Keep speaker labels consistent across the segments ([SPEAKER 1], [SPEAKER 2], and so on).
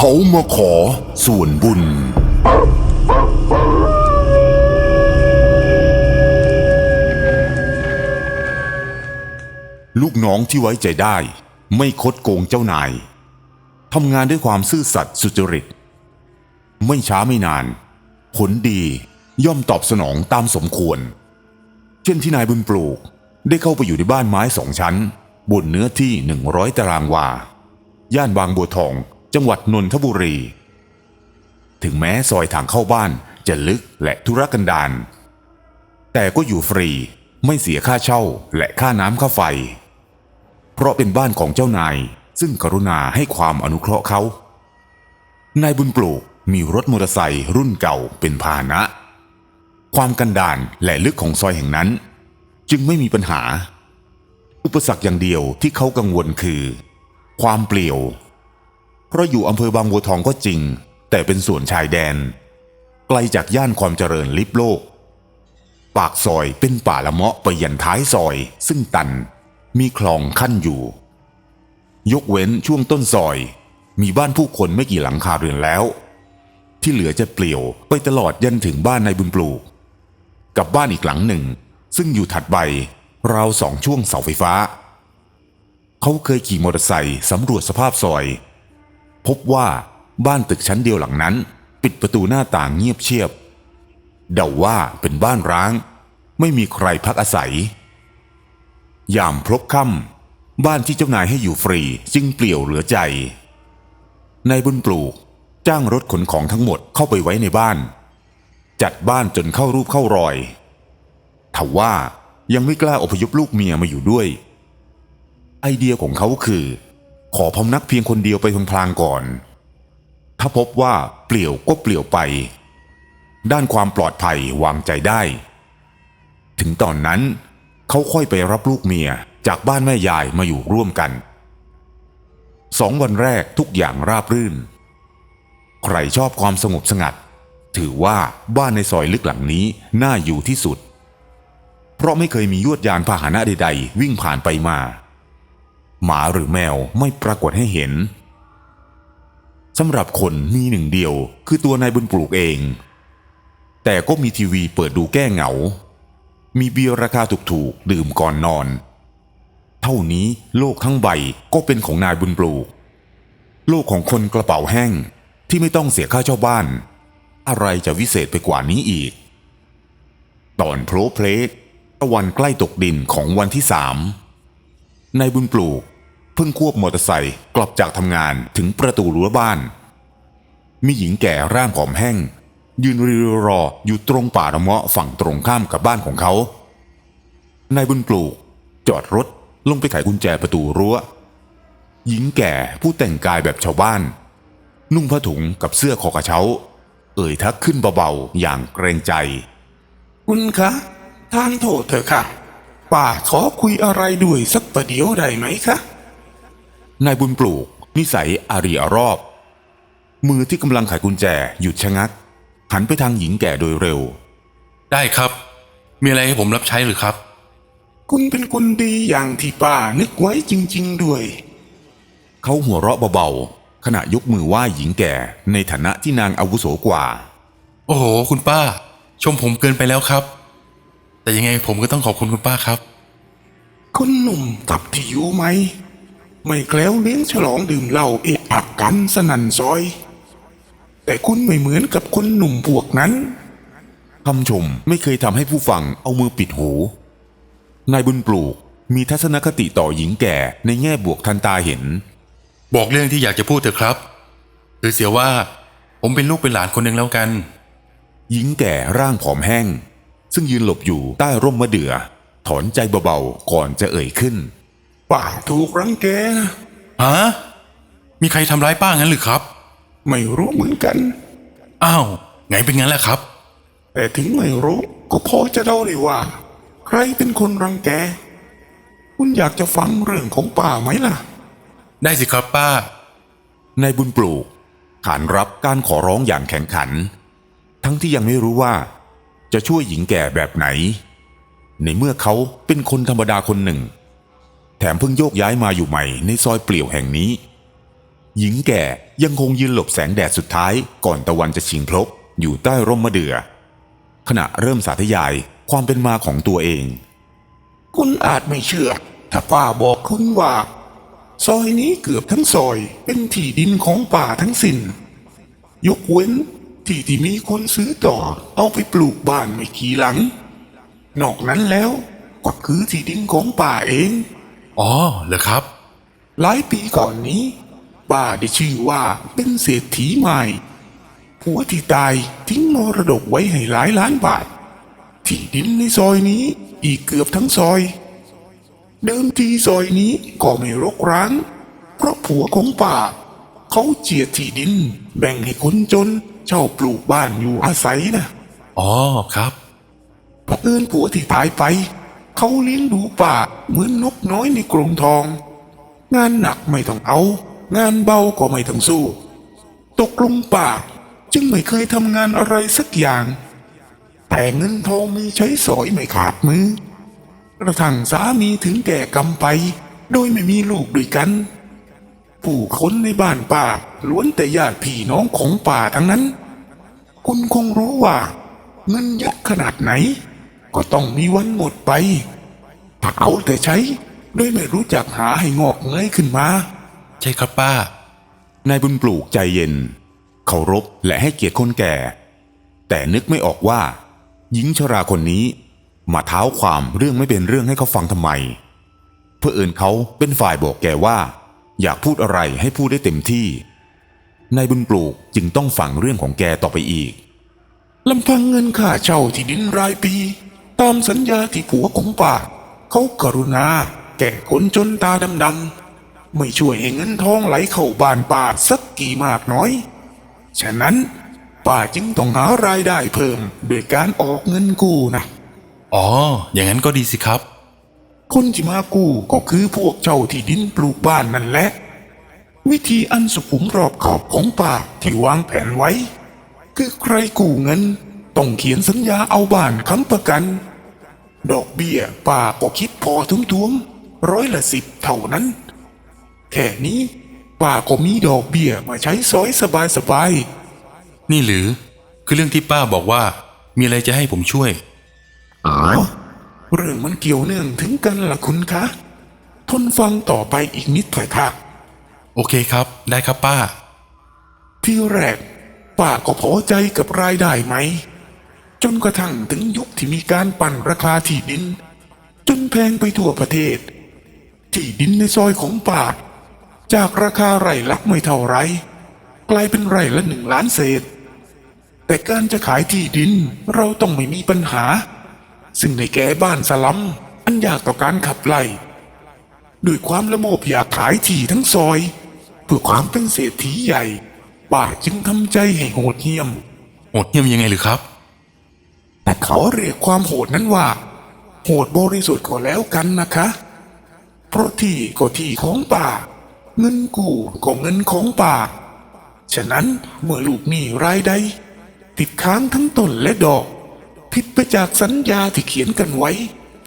[SPEAKER 1] เขามาขอส่วนบุญ ลูกน้องที่ไว้ใจได้ ไม่คดโกงเจ้านายทำงานด้วยความซื่อสัตย์สุจริต ไม่ช้าไม่นาน ผลดีย่อมตอบสนองตามสมควร เช่นที่นายบุญปลูกได้เข้าไปอยู่ในบ้านไม้สองชั้น บนเนื้อที่ 100 ตารางวา ย่านบางบัวทอง จังหวัดนนทบุรี ถึงแม้ซอยทางเข้าบ้านจะลึกและธุรกันดารแต่ก็อยู่ฟรีไม่เสียค่าเช่าและค่าน้ำค่าไฟ เพราะเป็นบ้านของเจ้านาย ซึ่งกรุณาให้ความอนุเคราะห์เขา นายบุญปลูกมีรถมอเตอร์ไซค์รุ่นเก่าเป็นพาหนะ ความกันดารและลึกของซอยแห่งนั้น จึงไม่มีปัญหา อุปสรรคอย่างเดียวที่เขากังวลคือ ความเปลี่ยว เพราะอยู่อำเภอบางบัวทองก็จริง แต่เป็นส่วนชายแดน ไกลจากย่านความเจริญลิบโลก ปากซอยเป็นป่าละเมาะไปยันท้ายซอย ซึ่งตันมีคลองขั้นอยู่ ยกเว้นช่วงต้นซอย มีบ้านผู้คนไม่กี่หลังคาเรือนแล้ว ที่เหลือจะเปลี่ยวไปตลอดยันถึงบ้านนายบุญปลูก กับบ้านอีกหลังหนึ่ง ซึ่งอยู่ถัดไปราวสองช่วงเสาไฟฟ้า เขาเคยขี่มอเตอร์ไซค์สำรวจสภาพซอย พบว่าบ้านตึกชั้นเดียวหลังนั้น ปิดประตูหน้าต่างเงียบเชียบ เดาว่าเป็นบ้านร้าง ไม่มีใครพักอาศัย ยามพลบค่ำบ้านที่เจ้านายให้อยู่ฟรีจึงเปลี่ยวเหลือใจนายบุญปลูกจ้างรถขนของทั้งหมดเข้าไปไว้ในบ้าน จัดบ้านจนเข้ารูปเข้ารอยทว่ายังไม่กล้าอพยพลูกเมียมาอยู่ด้วย ไอเดียของเขาคือ ขอพำนักเพียงคนเดียวไปพลางๆก่อน ถ้าพบว่าเปลี่ยวก็เปลี่ยวไป ด้านความปลอดภัยวางใจได้ ถึงตอนนั้นเขาค่อยไปรับลูกเมียจากบ้านแม่ยายมาอยู่ร่วมกันสองวันแรกทุกอย่างราบรื่น ใครชอบความสงบสงัด ถือว่าบ้านในซอยลึกหลังนี้น่าอยู่ที่สุด เพราะไม่เคยมียวดยานพาหนะใด ๆ วิ่งผ่านไปมา หมาหรือแมวไม่ปรากฏให้เห็นสำหรับคนมีหนึ่งเดียว คือตัวนายบุญปลูกเอง แต่ก็มีทีวีเปิดดูแก้เหงา มีเบียร์ราคาถูกๆดื่มก่อนนอน เท่านี้โลกทั้งใบก็เป็นของนายบุญปลูก โลกของคนกระเป๋าแห้งที่ไม่ต้องเสียค่าเช่าบ้าน อะไรจะวิเศษไปกว่านี้อีก ตอนโพลเพลกตะวันใกล้ตกดินของวันที่สาม นายบุญปลูกเพิ่งควบมอเตอร์ไซค์กลับจากทำงานถึงประตูรั้วบ้าน มีหญิงแก่ร่างผอมแห้ง ยืนรีรออยู่ตรงป่าระเมาะฝั่งตรงข้ามกับบ้านของเขานายบุญปลูก จอดรถลงไปไขกุญแจประตูรั้ว หญิงแก่ผู้แต่งกายแบบชาวบ้าน นุ่งผ้าถุงกับเสื้อคอกระเช้า เอ่ยทักขึ้นเบาๆอย่างเกรงใจ
[SPEAKER 2] คุณคะ ทานโทษเถอะค่ะ ป้าขอคุยอะไรด้วยสักประเดี๋ยวได้ไหมคะ
[SPEAKER 1] นายบุญปลูก นิสัยอารีอารอบ มือที่กำลังไขกุญแจหยุดชะงัก หันไปทางหญิงแก่โดยเร็ว
[SPEAKER 3] ได้ครับ มีอะไรให้ผมรับใช้หรือครับ
[SPEAKER 2] คุณเป็นคนดีอย่างที่ป้านึกไว้จริง ๆ ด้วย
[SPEAKER 1] เขาหัวเราะเบาๆ ขณะยกมือไหว้หญิงแก่ในฐานะที่นางอาวุโสกว่า
[SPEAKER 3] โอ้โห คุณป้า ชมผมเกินไปแล้วครับ แต่ยังไงผมก็ต้องขอบคุณคุณป้าครับ
[SPEAKER 2] คุณหนุ่มกับที่อยู่ไหม ไม่แคล้วเลี้ยงฉลองดื่มเหล้าเอะอักกันสนั่นซอย แต่คุณไม่เหมือนกับคนหนุ่มพวกนั้น
[SPEAKER 1] คำชมไม่เคยทำให้ผู้ฟังเอามือปิดหู นายบุญปลูกมีทัศนคติต่อหญิงแก่ในแง่บวกทันตาเห็น
[SPEAKER 3] บอกเรื่องที่อยากจะพูดเถอะครับ คือเสียว่า ผมเป็นลูกเป็นหลานคนหนึ่งแล้วกัน
[SPEAKER 1] หญิงแก่ร่างผอมแห้ง ซึ่งยืนหลบอยู่ใต้ร่มมะเดื่อถอนใจเบาๆ ก่อนจะเอ่ยขึ้น
[SPEAKER 2] ป่าถูกรังแกนะ
[SPEAKER 3] ฮะมีใครทำร้ายป้างั้นหรือครับ
[SPEAKER 2] ไม่รู้เหมือนกัน
[SPEAKER 3] อ้าวไงเป็นงั้นแหละครับ
[SPEAKER 2] แต่ถึงไม่รู้ก็พอจะเดาได้ว่า ใครเป็นคนรังแก คุณอยากจะฟังเรื่องของป่าไหมล่ะ
[SPEAKER 3] ได้สิครับป้า
[SPEAKER 1] นายบุญปลูกขานรับการขอร้องอย่างแข็งขัน ทั้งที่ยังไม่รู้ว่า จะช่วยหญิงแก่แบบไหน ในเมื่อเขาเป็นคนธรรมดาคนหนึ่ง แถมเพิ่งโยกย้ายมาอยู่ใหม่ในซอยเปลี่ยวแห่งนี้ หญิงแก่ยังคงยืนหลบแสงแดดสุดท้ายก่อนตะวันจะชิงพลบอยู่ใต้ร่มมะเดื่อขณะเริ่มสาธยายความเป็นมาของตัวเอง
[SPEAKER 2] คุณอาจไม่เชื่อ ถ้าป้าบอกคุณว่า ซอยนี้เกือบทั้งซอยเป็นที่ดินของป่าทั้งสิน้นยกเว้น ที่ที่มีคนซื้อต่อ เอาไปปลูกบ้านไม่กี่หลัง นอกนั้นแล้วก็คือที่ดินของป่าเอง
[SPEAKER 3] อ๋อเหรอครับ
[SPEAKER 2] หลายปีก่อนนี้ป้าได้ชื่อว่าเป็นเศรษฐีใหม่ผัวที่ตายทิ้งมรดกไว้ให้หลายล้านบาท ที่ดินในซอยนี้อีกเกือบทั้งซอย เดิมทีซอยนี้ก็ไม่รกร้าง เพราะผัวของป่า เขาเจียดที่ดิน แบ่งให้คนจนเช่าปลูกบ้านอยู่อาศัยนะ
[SPEAKER 3] อ๋อครับ
[SPEAKER 2] พอเอิญผัวที่ตายไป เขาเลี้ยงดูป่าเหมือนนกน้อยในกรงทอง งานหนักไม่ต้องเอา งานเบาก็ไม่ต้องสู้ ตกลงป่า จึงไม่เคยทำงานอะไรสักอย่าง แต่เงินทองมีใช้สอยไม่ขาดมือกระทั่งสามีถึงแก่กรรมไป โดยไม่มีลูกด้วยกัน ผู้คนในบ้านป่าล้วนแต่ญาติพี่น้องของป่าทั้งนั้น คุณคงรู้ว่า เงินเยอะขนาดไหน ก็ต้องมีวันหมดไปถ้าเอาแต่ใช้โดยไม่รู้จักหาให้งอกเงยขึ้นมา
[SPEAKER 3] ใช่ครับป้า
[SPEAKER 1] นายบุญปลูกใจเย็น เคารพและให้เกียรติคนแก่ แต่นึกไม่ออกว่า หญิงชราคนนี้ มาเท้าความเรื่องไม่เป็นเรื่องให้เขาฟังทำไม เพื่อเอินเขาเป็นฝ่ายบอกแกว่า อยากพูดอะไรให้พูดได้เต็มที่นายบุญปลูกจึงต้องฟังเรื่องของแกต่อไปอีก
[SPEAKER 2] ลำพังเงินค่าเช่าที่ดินรายปี ตามสัญญาที่ผัวของป่า เขากรุณา แก่คนจนตาดำๆไม่ช่วยให้เงินทองไหลเข้าบ้านป่าสักกี่มากน้อย ฉะนั้นป่าจึงต้องหารายได้เพิ่มโดยการออกเงินกู้นะ
[SPEAKER 3] อ๋อ อย่างนั้นก็ดีสิครับ
[SPEAKER 2] คนที่มากู้ก็คือพวกเจ้าที่ดินปลูกบ้านนั่นแหละ วิธีอันสุขุมรอบขอบของป่าที่วางแผนไว้ คือใครกู้เงิน ต้องเขียนสัญญาเอาบ้านค้ำประกัน ดอกเบี้ยป่าก็คิดพอทุ้มๆร้อยละสิบเท่านั้น แค่นี้ป่าก็มีดอกเบี้ยมาใช้ซอยสบายๆ
[SPEAKER 3] นี่หรือ คือเรื่องที่ป้าบอกว่า มีอะไรจะให้ผมช่วย
[SPEAKER 2] อ๋อ เรื่องมันเกี่ยวเนื่องถึงกันล่ะคุณคะ ทนฟังต่อไปอีกนิดเถอะค่ะ
[SPEAKER 3] โอเคครับ ได้ครับป้า
[SPEAKER 2] ที่แรก ป้าก็พอใจกับรายได้ไหม จนกระทั่งถึงยุคที่มีการปั่นราคาที่ดิน จนแพงไปทั่วประเทศ ที่ดินในซอยของป้าจากราคาไร่ละไม่เท่าไร กลายเป็นไร่ละหนึ่งล้านเศษ แต่การจะขายที่ดินเราต้องไม่มีปัญหา ซึ่งในแก่บ้านสลัมอันยากต่อการขับไล่ด้วยความละโมบอยากขายที่ทั้งซอย เพื่อความเป็นเศรษฐีใหญ่ป้าจึงทำใจให้โหดเหี้ยม
[SPEAKER 3] โหดเหี้ยมยังไงหรือครับ
[SPEAKER 2] แต่ขอเรียกความโหดนั้นว่า โหดบริสุทธิ์ก็แล้วกันนะคะ เพราะที่ก็ที่ของป่า เงินกู้ก็เงินของป่า ฉะนั้นเมื่อลูกหนี้รายใด ติดค้างทั้งต้นและดอก ผิดไปจากสัญญาที่เขียนกันไว้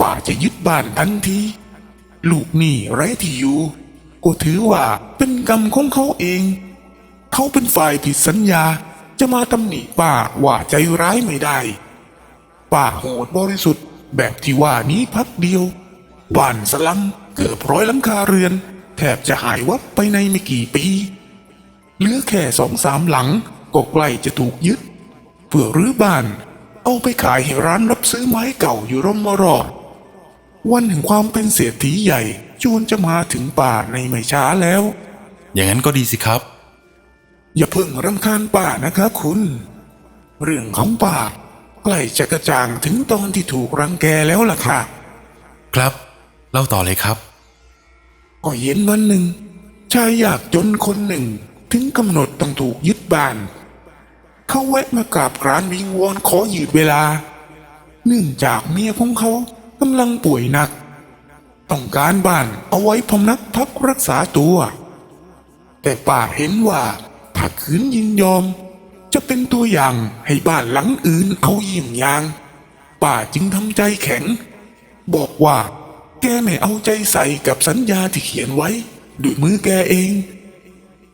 [SPEAKER 2] ป่าจะยึดบ้านทันที ลูกหนี้ไร้ที่อยู่ก็ถือว่าเป็นกรรมของเขาเอง เขาเป็นฝ่ายผิดสัญญาจะมาตำหนิป้าว่าใจร้ายไม่ได้ป่าโหดบริสุทธิ์แบบที่ว่านี้พักเดียว บ้านสลัมเกือบร้อยลังคาเรือน แทบจะหายวับไปในไม่กี่ปี เหลือแค่สองสามหลังก็ใกล้จะถูกยึด เพื่อรื้อบ้าน เอาไปขายให้ร้านรับซื้อไม้เก่าอยู่ร่มมรอดวันแห่งความเป็นเศรษฐีใหญ่จวนจะมาถึงป่าในไม่ช้าแล้ว
[SPEAKER 3] อย่างนั้นก็ดีสิครับ
[SPEAKER 2] อย่าเพิ่งรำคาญป่านะคะคุณ เรื่องของป่าใกล้จะกระจ่างถึงตอนที่ถูกรังแกแล้วล่ะค่ะ
[SPEAKER 3] ครับ เล่าต่อเลยครับ
[SPEAKER 2] ก็เย็นวันหนึ่งชายอยากจนคนหนึ่งถึงกำหนดต้องถูกยึดบ้าน เขาแวะมากราบกรานวิงวอนขอยืดเวลา เนื่องจากเมียของเขากำลังป่วยหนัก ต้องการบ้านเอาไว้พำนักพักรักษาตัว แต่ป้าเห็นว่าถ้าขืนยินยอม จะเป็นตัวอย่างให้บ้านหลังอื่นเอาเยี่ยงอย่างป้าจึงทำใจแข็ง บอกว่าแกไม่เอาใจใส่กับสัญญาที่เขียนไว้ด้วยมือแกเอง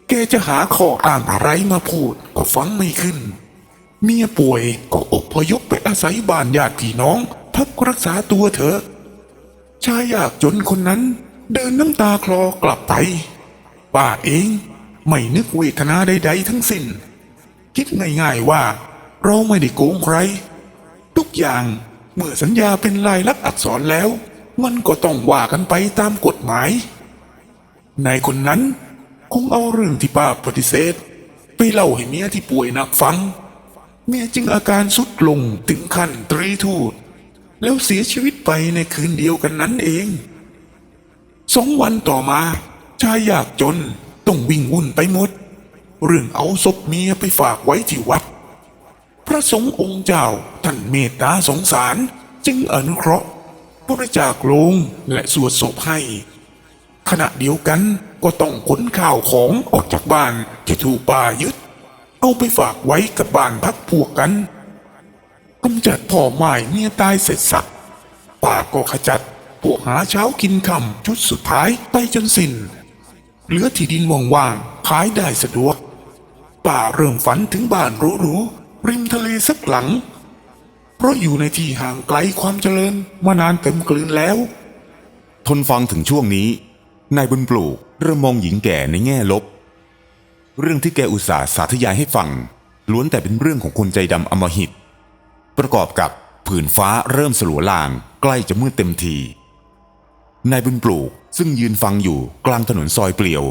[SPEAKER 2] แกจะหาข้ออ้างอะไรมาพูดก็ฟังไม่ขึ้น เมียป่วยก็อบพยพไปอาศัยบ้านญาติพี่น้อง พักรักษาตัวเถอะ ชายอยากจนคนนั้น เดินน้ำตาคลอกลับไปป้าเองไม่นึกเวทนาใดๆทั้งสิ้น คิดง่ายๆว่า เราไม่ได้โกงใคร ทุกอย่างเมื่อสัญญาเป็นลายลักษณ์อักษรแล้ว มันก็ต้องว่ากันไปตามกฎหมายนายคนนั้น คงเอาเรื่องที่ป้าปฏิเสธ ไปเล่าให้เมียที่ป่วยหนักฟัง เมียจึงอาการสุดลงถึงขั้นตรีทูตแล้วเสียชีวิตไปในคืนเดียวกันนั้นเองสองวันต่อมา ชายอยากจนต้องวิ่งวุ่นไปหมด เรื่องเอาศพเมียไปฝากไว้ที่วัด พระสงฆ์องค์เจ้าท่านเมตตาสงสาร จึงอนุเคราะห์บริจาคลงและสวดศพให้ ขณะเดียวกันก็ต้องขนข้าวของออกจากบ้านที่ถูกป่ายึด เอาไปฝากไว้กับบ้านพักพวกกันกำจัดพ่อไม้เมียตายเสร็จสับป่าก็ขจัดพวกหาเช้ากินคำชุดสุดท้ายไปจนสิ้น เหลือที่ดินว่างๆขายได้สะดวก ป่าเริ่มฝันถึงบ้านหรูๆริมทะเลสักหลัง เพราะอยู่ในที่ห่างไกลความเจริญมานานเต็มกลืนแล้ว
[SPEAKER 1] ทนฟังถึงช่วงนี้ นายบุญปลูกเริ่มมองหญิงแก่ในแง่ลบ เรื่องที่แกอุตส่าห์สาธยายให้ฟัง ล้วนแต่เป็นเรื่องของคนใจดำอมหิต ประกอบกับผืนฟ้าเริ่มสลัวลาง ใกล้จะมืดเต็มทีนายบุญปลูกซึ่งยืนฟังอยู่กลางถนนซอยเปลี่ยว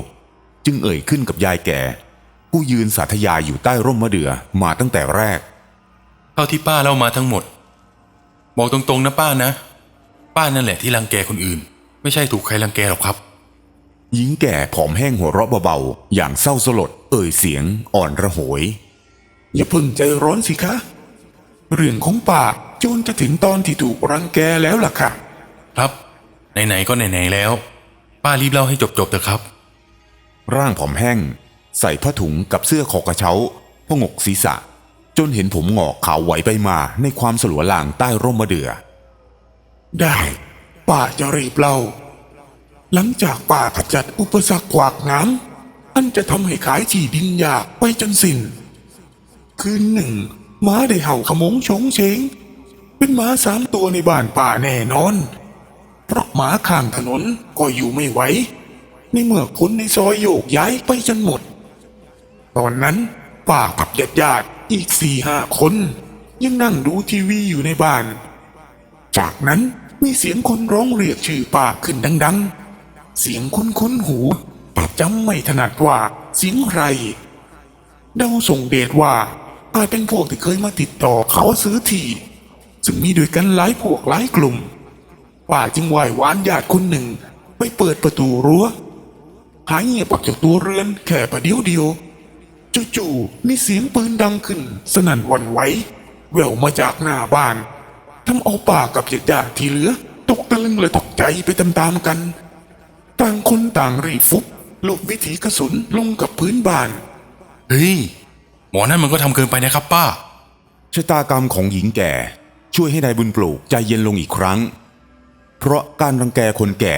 [SPEAKER 1] จึงเอ่ยขึ้นกับยายแก่ ผู้ยืนสาธยายอยู่ใต้ร่มมะเดื่อมาตั้งแต่แรก
[SPEAKER 3] เท่าที่ป้าเล่ามาทั้งหมด บอกตรงๆนะป้านะ ป้านั่นแหละที่รังแกคนอื่น ไม่ใช่ถูกใครรังแกหรอกครับ
[SPEAKER 1] หญิงแก่ผอมแห้งหัวเราะเบาๆ อย่างเศร้าสลด เอ่ยเสียงอ่อนระโหย
[SPEAKER 2] อย่าเพิ่งใจร้อนสิคะ เรื่องของป่าจนจะถึงตอนที่ถูกรังแกแล้วล่ะค่ะ
[SPEAKER 3] ครับ ไหนๆก็ไหนๆแล้ว ป้ารีบเล่าให้จบๆเถอะครับ
[SPEAKER 1] ร่างผอมแห้ง ใส่ผ้าถุงกับเสื้อคอกระเช้าพงกศีรษะ จนเห็นผมงอกขาวไหวไปมาในความสลัวลางใต้ร่มมะเดื่อ
[SPEAKER 2] ได้ป่าจะรีบเล่า หลังจากป่าขจัดอุปสรรคขวากน้ำอันจะทำให้ขายที่ดินยากไปจนสิ้น คืนหนึ่งม้าได้เห่าขโมงชงเชง เป็นม้าสามตัวในบ้านป่าแน่นอน เพราะหมาข้างถนนก็อยู่ไม่ไหว ในเมื่อคนในซอยโยกย้ายไปจนหมด ตอนนั้นป้ากับญาติญาติอีกสี่ห้าคน ยังนั่งดูทีวีอยู่ในบ้าน จากนั้นมีเสียงคนร้องเรียกชื่อป้าขึ้นดัง ๆ เสียงคุ้นๆหูป้าจำไม่ถนัดว่าเสียงใครเดาส่งเดชว่าอาจเป็นพวกที่เคยมาติดต่อเขาซื้อที่ ซึ่งมีด้วยกันหลายพวกหลายกลุ่มป้าจึงไหว้วานญาติคนหนึ่ง ไปเปิดประตูรั้วหายเงียบออกจากตัวเรือนแค่ประเดี๋ยวเดียวจู่ๆมีเสียงปืนดังขึ้น สนั่นหวันไหวแววมาจากหน้าบ้านทำเอาป่ากับญาติที่เหลือ ตกตะลึงเลยตกใจไปตามๆกัน ต่างคนต่างรีบฟุบหลบวิถีกระสุนลงกับพื้นบ้าน
[SPEAKER 3] เฮ้ย หมอนั่นมันก็ทำเกินไปนะครับป้า
[SPEAKER 1] ชะตากรรมของหญิงแก่ ช่วยให้นายบุญปลูกใจเย็นลงอีกครั้ง เพราะการรังแกคนแก่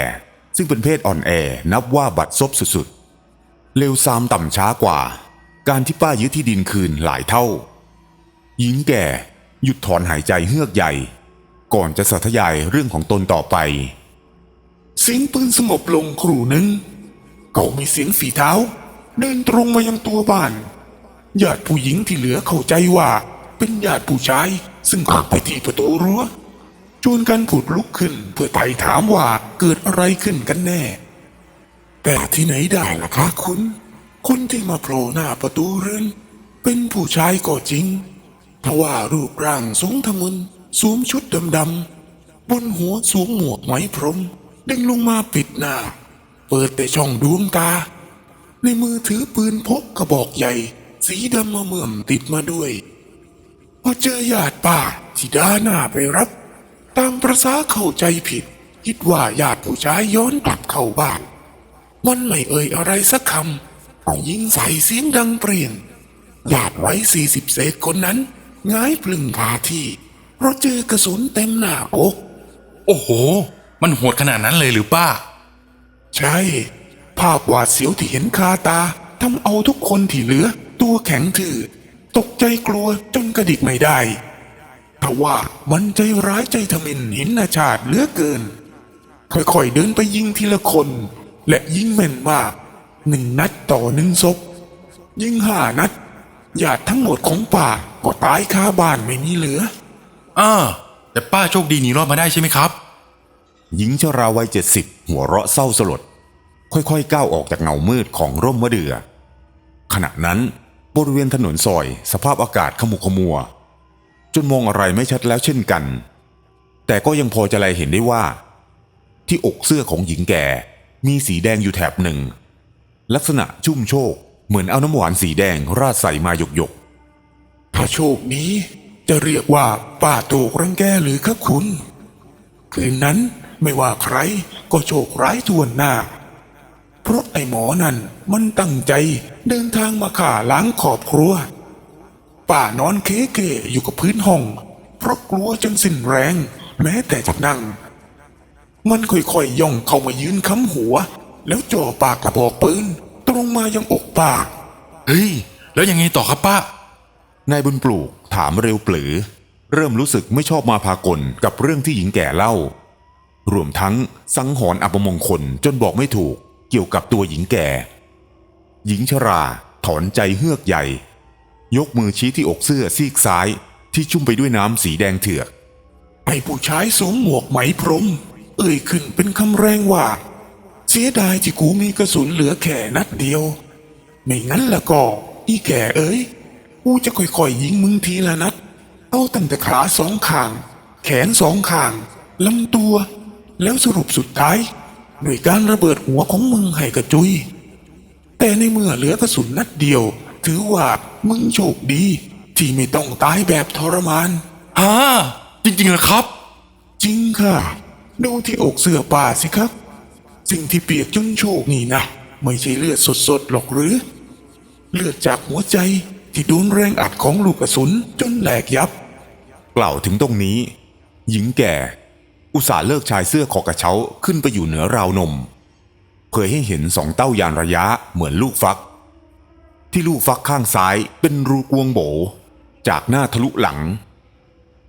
[SPEAKER 1] ซึ่งเป็นเพศอ่อนแอนับว่าบัดซบสุดๆ เร็วซามต่ำช้ากว่า การที่ป้ายึดที่ดินคืนหลายเท่า หญิงแก่หยุดถอนหายใจเฮือกใหญ่ ก่อนจะสาธยายเรื่องของตนต่อไป
[SPEAKER 2] เสียงปืนสงบลงครู่หนึ่งเก็มีเสียงฝีเท้า เดินตรงมายังตัวบ้านญาติผู้หญิงที่เหลือเข้าใจว่าเป็นญาติผู้ชาย ซึ่งข้าไปที่ประตูรั้วชวนกันผุดลุกขึ้นเพื่อไถ่ถามว่าเกิดอะไรขึ้นกันแน่ แต่ที่ไหนได้ล่ะคะคุณ คนที่มาโผล่หน้าประตูเรือนเป็นผู้ชายก็จริงทว่ารูปร่างสูงทะมึนสวมชุดดำๆบนหัวสวมหมวกไหมพรม ดึงลงมาปิดหน้า เปิดแต่ช่องดวงตา ในมือถือปืนพกกระบอกใหญ่ สีดำมาเมื่อมติดมาด้วย พอเจอญาติป้าที่ด้าหน้าไปรับ ตามประษาเข้าใจผิด คิดว่าญาติผู้ชายย้อนกลับเข้าบ้าน มันไม่เอ่ยอะไรสักคำแต่ยิงใส่เสียงดังเปลี่ยนญาติไว้สี่สิบเศษคนนั้นง่ายพลึงคาที่ เพราะเจอกระสุนเต็มหน้าอก
[SPEAKER 3] โอ้โห มันโหดขนาดนั้นเลยหรือป้า
[SPEAKER 2] ใช่ ภาพหวาดเสียวที่เห็นคาตาทำเอาทุกคนที่เหลือ ตัวแข็งทื่อตกใจกลัวจนกระดิกไม่ได้เพราะว่ามันใจร้ายใจทมินหินนาชาติเหลือเกิน ค่อยๆเดินไปยิงทีละคน และยิงแม่นมากหนึ่งนัดต่อหนึ่งศพยิงห้านัดญาติทั้งหมดของป่าก็ตายคาบ้านไม่มีเหลือ
[SPEAKER 3] อ่าแต่ป้าโชคดีหนีรอดมาได้ใช่ไหมครับ
[SPEAKER 1] หญิงชราวัยเจ็ดสิบหัวเราะเศร้าสลด ค่อยๆก้าวออกจากเงามืดของร่มมะเดื่อ ขณะนั้นบริเวณถนนซอย สภาพอากาศขมุขมัว จนมองอะไรไม่ชัดแล้วเช่นกัน แต่ก็ยังพอจะไลเห็นได้ว่า ที่อกเสื้อของหญิงแก่มีสีแดงอยู่แถบหนึ่ง ลักษณะชุ่มโชกเหมือนเอาน้ำหวานสีแดงราดใส่มาหยกๆ
[SPEAKER 2] ถ้าโชคนี้จะเรียกว่าป้าถูกรังแกหรือคะคุณ คืนนั้น ไม่ว่าใครก็โชคร้ายทวนหน้า เพราะไอ้หมอนั่นมันตั้งใจเดินทางมาข่าล้างขอบครัวป้านอนเคเกอยู่กับพื้นห้อง เพราะกลัวจนสิ้นแรง แม้แต่จะนั่ง มันค่อยๆย่องเข้ามายืนค้ำหัว แล้วจ่อปากกระบอกปืนตรงมายังอกปาก
[SPEAKER 3] เฮ้ย แล้วยังไงต่อครับป้า
[SPEAKER 1] นายบุญปลูกถามเร็วปลือ เริ่มรู้สึกไม่ชอบมาพากลกับเรื่องที่หญิงแก่เล่า รวมทั้งสังหรณ์อัปมงคลจนบอกไม่ถูกเกี่ยวกับตัวหญิงแก่ หญิงชราถอนใจเฮือกใหญ่ ยกมือชี้ที่อกเสื้อซีกซ้ายที่ชุ่มไปด้วยน้ำสีแดงเถือก
[SPEAKER 2] ไอ้ผู้ชายสวมหมวกไหมพรม เอ่ยขึ้นเป็นคำแรงว่า เสียดายที่กูมีกระสุนเหลือแค่นัดเดียว ไม่งั้นละก็ อีแก่เอ้ย กูจะค่อยๆยิงมึงทีละนัด เอาตั้งแต่ขาสองข้าง แขนสองข้างลำตัว แล้วสรุปสุดท้ายด้วยการระเบิดหัวของมึงให้กระจุย แต่ในเมื่อเหลือกระสุนนัดเดียว ถือว่ามึงโชคดี ที่ไม่ต้องตายแบบทรมาน
[SPEAKER 3] อ่าจริงๆเหรอครับ
[SPEAKER 2] จริงค่ะ ดูที่อกเสื้อป่าสิครับ สิ่งที่เปียกจนโชคนี่นะ ไม่ใช่เลือดสดๆหรอกหรือ เลือดจากหัวใจที่โดนแรงอัดของลูกกระสุนจนแหลกยับ
[SPEAKER 1] กล่าวถึงตรงนี้ หญิงแก่ อุตส่าห์เลิกชายเสื้อคอกระเช้าขึ้นไปอยู่เหนือราวนม เผยให้เห็นสองเต้ายานระยะเหมือนลูกฟัก ที่ลูกฟักข้างซ้ายเป็นรูกวงโบ จากหน้าทะลุหลัง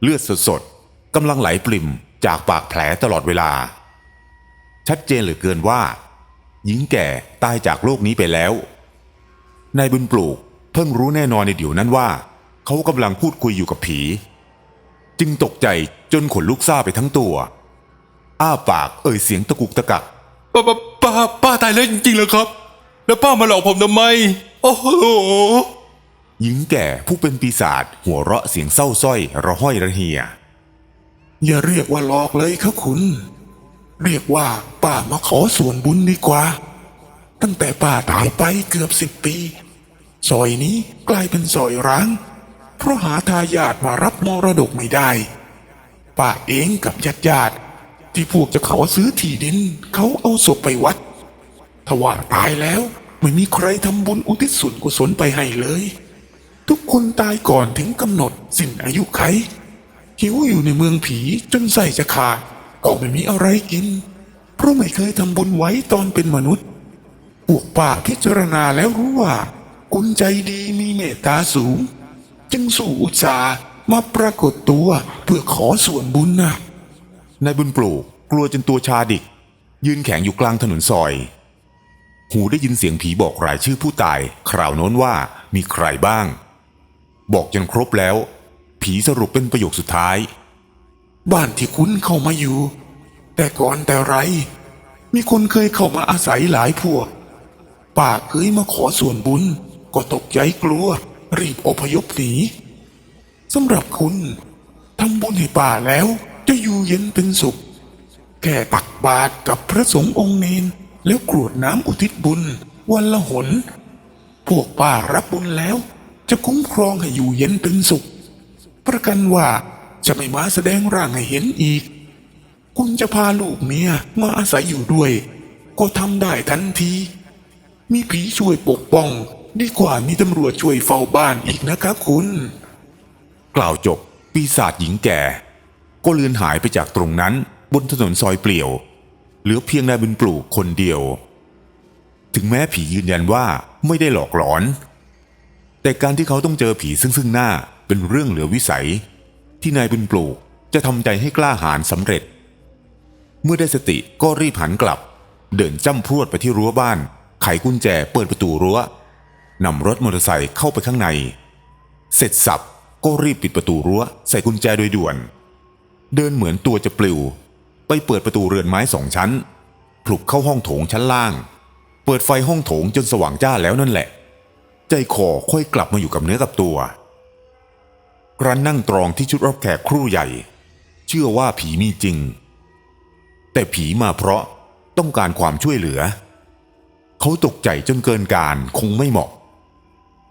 [SPEAKER 1] เลือดสดๆกำลังไหลปริ่มจากปากแผลตลอดเวลา ชัดเจนเหลือเกินว่า หญิงแก่ตายจากโลกนี้ไปแล้วนายบุญปลูกเพิ่งรู้แน่นอนในเดี๋ยวนั้นว่า เขากำลังพูดคุยอยู่กับผี จึงตกใจจนขนลุกซ่าไปทั้งตัว อ้าปากเอ่ยเสียงตะกุกตะกัก
[SPEAKER 3] ป้าป้าป้าป้าตายแล้วจริงๆเหรอครับ แล้วป้ามาหลอกผมทำไม โอ้โห
[SPEAKER 1] หญิงแก่ผู้เป็นปีศาจหัวเราะเสียงเศร้าสร้อยระห้อยระเหีย
[SPEAKER 2] อย่าเรียกว่าหลอกเลยครับคุณ เรียกว่าป้ามาขอส่วนบุญดีกว่า ตั้งแต่ป้าตายไปเกือบสิบปีซอยนี้กลายเป็นซอยร้าง เพราะหาทายาทมารับมรดกไม่ได้ป้าเองกับญาติญาติๆ ที่พวกจะขอซื้อที่ดิน เขาเอาศพไปวัดถ้าว่าตายแล้ว ไม่มีใครทำบุญอุทิศส่วนกุศลไปให้เลย ทุกคนตายก่อนถึงกำหนดสิ้นอายุไขหิวอยู่ในเมืองผีจนใส่จะขาดก็ไม่มีอะไรกิน เพราะไม่เคยทำบุญไว้ตอนเป็นมนุษย์พวกป่าพิจารณาแล้วรู้ว่า คุณใจดีมีเมตตาสูง จึงสู่อุตสาห์มาปรากฏตัวเพื่อขอส่วนบุญนะ
[SPEAKER 1] นายบุญปลูกกลัวจนตัวชาดิก ยืนแข็งอยู่กลางถนนซอย หูได้ยินเสียงผีบอกรายชื่อผู้ตายคราวโน้นว่ามีใครบ้าง บอกจนครบแล้ว ผีสรุปเป็นประโยคสุดท้าย
[SPEAKER 2] บ้านที่คุณเข้ามาอยู่ แต่ก่อนแต่ไร มีคนเคยเข้ามาอาศัยหลายพวกป้าเคยมาขอส่วนบุญ ก็ตกใจกลัว รีบอพยพหนีสำหรับคุณทำบุญให้ป้าแล้ว จะอยู่เย็นเป็นสุข แค่ตักบาตรกับพระสงฆ์องค์เนนแล้วกรวดน้ำอุทิศบุญ วันละหน พวกป้ารับบุญแล้ว จะคุ้มครองให้อยู่เย็นเป็นสุข ประกันว่าจะไม่มาแสดงร่างให้เห็นอีก คุณจะพาลูกเมียมาอาศัยอยู่ด้วย ก็ทำได้ทันที มีผีช่วยปกป้อง ดีกว่ามีตำรวจช่วยเฝ้าบ้านอีกนะคะคุณ
[SPEAKER 1] กล่าวจบปีศาจหญิงแก่ ก็เลือนหายไปจากตรงนั้นบนถนนซอยเปลี่ยว เหลือเพียงนายบุญปลูกคนเดียว ถึงแม้ผียืนยันว่าไม่ได้หลอกหลอน แต่การที่เขาต้องเจอผีซึ่งซึ่งหน้าเป็นเรื่องเหลือวิสัย ที่นายบุญปลูกจะทำใจให้กล้าหาญสำเร็จ เมื่อได้สติก็รีบหันกลับ เดินจ้ำพรวดไปที่รั้วบ้าน ไขกุญแจเปิดประตูรั้วนำรถมอเตอร์ไซค์เข้าไปข้างใน เสร็จสับก็รีบปิดประตูรั้วใส่กุญแจโดยด่วน เดินเหมือนตัวจะปลิว ไปเปิดประตูเรือนไม้สองชั้นผลุกเข้าห้องโถงชั้นล่าง เปิดไฟห้องโถงจนสว่างจ้าแล้วนั่นแหละ ใจคอค่อยกลับมาอยู่กับเนื้อกับตัวรันนั่งตรองที่ชุดรับแขกครู่ใหญ่ เชื่อว่าผีมีจริง แต่ผีมาเพราะต้องการความช่วยเหลือ เขาตกใจจนเกินการคงไม่เหมาะ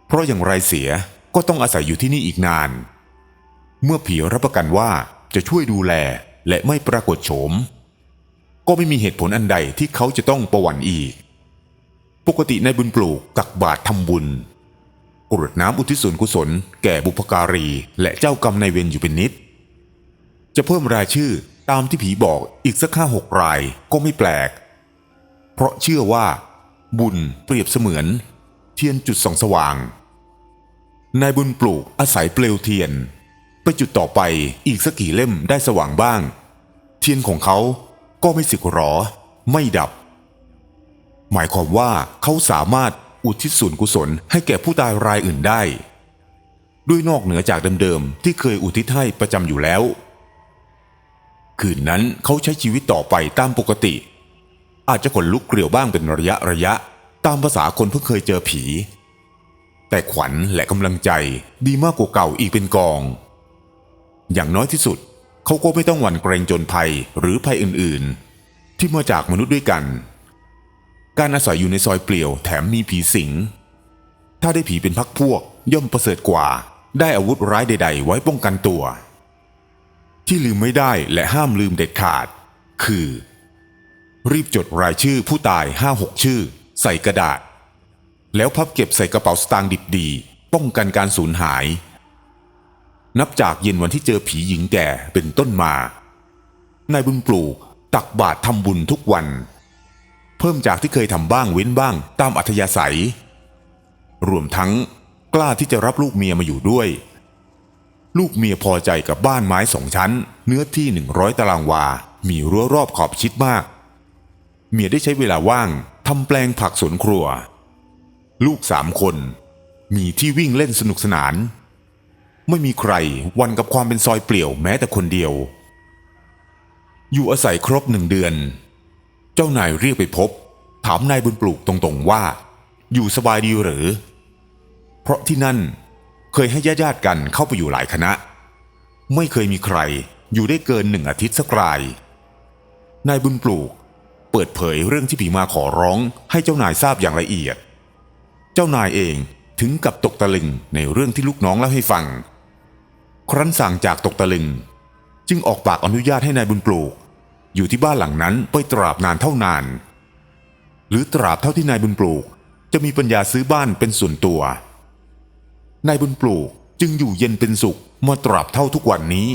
[SPEAKER 1] เพราะอย่างไรเสียก็ต้องอาศัยอยู่ที่นี่อีกนาน เมื่อผีรับประกันว่า จะช่วยดูแลและไม่ปรากฏโฉม ก็ไม่มีเหตุผลอันใดที่เขาจะต้องประวันอีก ปกติในบุญปลูกตักบาตรทำบุญกรวดน้ำอุทิศส่วนกุศล แก่บุพการี และเจ้ากรรมนายเวรอยู่เป็นนิด จะเพิ่มรายชื่อตามที่ผีบอกอีกสักห้าหกรายก็ไม่แปลก เพราะเชื่อว่า บุญเปรียบเสมือน เทียนจุดส่องสว่าง นายบุญปลูกอาศัยเปลวเทียน ไปจุดต่อไปอีกสักกี่เล่มได้สว่างบ้าง เทียนของเขาก็ไม่สึกหรอ ไม่ดับ หมายความว่าเขาสามารถอุทิศส่วนกุศลให้แก่ผู้ตายรายอื่นได้ ด้วยนอกเหนือจากเดิมๆที่เคยอุทิศให้ประจำอยู่แล้ว คืนนั้นเขาใช้ชีวิตต่อไปตามปกติ อาจจะขนลุกเกลียวบ้างเป็นระยะระยะ ตามภาษาคนเพิ่งเคยเจอผี แต่ขวัญและกำลังใจดีมากกว่าเก่าอีกเป็นกอง อย่างน้อยที่สุด เขาก็ไม่ต้องหวั่นเกรงจนภัยหรือภัยอื่นๆ ที่มาจากมนุษย์ด้วยกัน การอาศัยอยู่ในซอยเปลี่ยวแถมมีผีสิง ถ้าได้ผีเป็นพักพวกย่อมประเสริฐกว่า ได้อาวุธร้ายใด ๆ ไว้ป้องกันตัว ที่ลืมไม่ได้และห้ามลืมเด็ดขาด คือ รีบจดรายชื่อผู้ตายห้าหกชื่อ ใส่กระดาษ แล้วพับเก็บใส่กระเป๋าสตางค์ดิบดี ป้องกันการสูญหาย นับจากเย็นวันที่เจอผีหญิงแก่เป็นต้นมานายบุญปลูกตักบาตรทำบุญทุกวัน เพิ่มจากที่เคยทำบ้างเว้นบ้างตามอัธยาศัย รวมทั้งกล้าที่จะรับลูกเมียมาอยู่ด้วย ลูกเมียพอใจกับบ้านไม้สองชั้น เนื้อที่หนึ่งร้อยตารางวา มีรั้วรอบขอบชิดมาก เมียได้ใช้เวลาว่างทำแปลงผักสวนครัว ลูกสามคน มีที่วิ่งเล่นสนุกสนาน ไม่มีใครวันกับความเป็นซอยเปลี่ยวแม้แต่คนเดียว อยู่อาศัยครบหนึ่งเดือน เจ้านายเรียกไปพบ ถามนายบุญปลูกตรงๆว่า อยู่สบายดีหรือ เพราะที่นั่นเคยให้ญาติๆกันเข้าไปอยู่หลายคณะ ไม่เคยมีใครอยู่ได้เกินหนึ่งอาทิตย์สักราย นายบุญปลูกเปิดเผยเรื่องที่ผีมาขอร้องให้เจ้านายทราบอย่างละเอียด เจ้านายเองถึงกับตกตะลึงในเรื่องที่ลูกน้องเล่าให้ฟัง ครั้นสั่งจากตกตะลึง จึงออกปากอนุญาตให้นายบุญปลูก อยู่ที่บ้านหลังนั้นไปตราบนานเท่านาน หรือตราบเท่าที่นายบุญปลูกจะมีปัญญาซื้อบ้านเป็นส่วนตัวนายบุญปลูกจึงอยู่เย็นเป็นสุขมาตราบเท่าทุกวันนี้